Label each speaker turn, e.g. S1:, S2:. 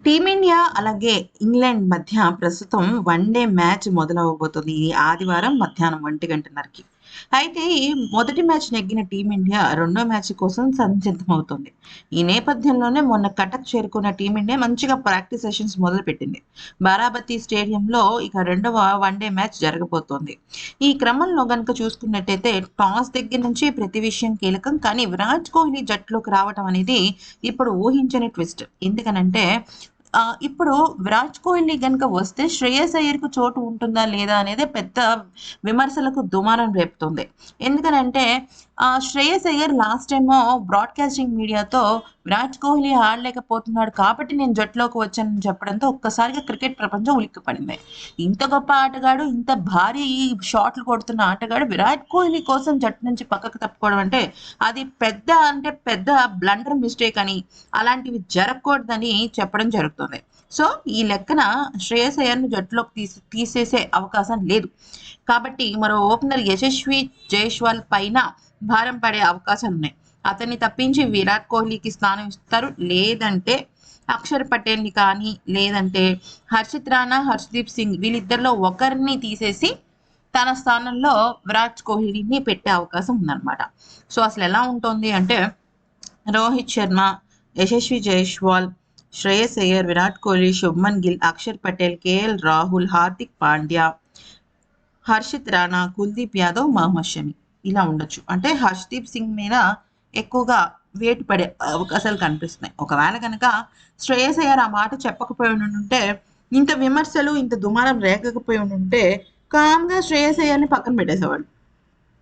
S1: Team India అలాగే England మధ్య ప్రస్తుతం వన్ డే మ్యాచ్ మొదలవబోతుంది ఈ ఆదివారం మధ్యాహ్నం 1:00కి. అయితే ఈ మొదటి మ్యాచ్ నెగ్గిన టీమిండియా రెండో మ్యాచ్ కోసం సంసిద్ధమవుతుంది ఈ నేపథ్యంలోనే మొన్న కటక్ చేరుకున్న టీమిండియా మంచిగా ప్రాక్టీస్ సెషన్స్ మొదలుపెట్టింది. బారాబతి స్టేడియంలో ఇక రెండవ వన్‌డే మ్యాచ్ జరగబోతోంది. ఈ క్రమంలో గనుక చూసుకున్నట్టయితే టాస్ దగ్గర నుంచి ప్రతి విషయం కీలకం. కానీ విరాట్ కోహ్లీ జట్టులోకి రావటం అనేది ఇప్పుడు ఊహించని ట్విస్ట్. ఎందుకనంటే ఇప్పుడు విరాట్ కోహ్లీ గనుక వస్తే శ్రేయస్ అయ్యర్‌కు చోటు ఉంటుందా? లేదా? అనేది పెద్ద విమర్శలకు దుమారం రేపుతోంది. ఎందుకనంటే శ్రేయస్ అయ్యర్ లాస్ట్ టైమో బ్రాడ్‌కాస్టింగ్ మీడియాతో విరాట్ కోహ్లీ ఆడలేకపోతున్నాడు కాబట్టి నేను జట్టులోకి వచ్చానని చెప్పడంతో ఒక్కసారిగా క్రికెట్ ప్రపంచం ఉలిక్కిపడింది. ఇంత గొప్ప ఆటగాడు, ఇంత భారీ షాట్లు కొడుతున్న ఆటగాడు విరాట్ కోహ్లీ కోసం జట్టు నుంచి పక్కకు తప్పుకోవడం అంటే అది పెద్ద అంటే పెద్ద బ్లండర్ మిస్టేక్ అని, అలాంటివి జరగకూడదని చెప్పడం జరుగుతుంది. సో, ఈ లెక్కన శ్రేయస్ అయ్యర్ను జట్టులోకి తీసి తీసేసే అవకాశం లేదు. కాబట్టి మరో ఓపెనర్ యశస్వి జైష్వాల్ పైన భారం పడే అవకాశం ఉన్నాయి అతన్ని తప్పించి విరాట్ కోహ్లీకి స్థానం ఇస్తారు. లేదంటే అక్షర్ పటేల్‌ని కానీ, లేదంటే హర్షిత్ రాణా, హర్షదీప్ సింగ్ వీళ్ళిద్దరిలో ఒకరిని తీసేసి తన స్థానంలో విరాట్ కోహ్లీని పెట్టే అవకాశం ఉందన్నమాట. సో, అసలు ఎలా ఉంటుంది అంటే రోహిత్ శర్మ, యశస్వి జైష్వాల్ శ్రేయస్ అయ్యర్, విరాట్ కోహ్లీ, శుభ్మన్ గిల్, అక్షర్ పటేల్, కేఎల్ రాహుల్, హార్దిక్ పాండ్యా, హర్షిత్ రాణా, కుల్దీప్ యాదవ్, మహమ్మద్ షమి ఇలా ఉండొచ్చు. అంటే హర్షదీప్ సింగ్ మీద ఎక్కువగా వేటు పడే అవకాశాలు కనిపిస్తున్నాయి. ఒకవేళ కనుక శ్రేయస్ అయ్యర్ ఆ మాట చెప్పకపోయి ఉంటే ఇంత విమర్శలు, ఇంత దుమారం రేగకపోయి ఉంటే కామ్‌గా శ్రేయస్ అయ్యర్‌ని పక్కన పెట్టేసేవాళ్ళు.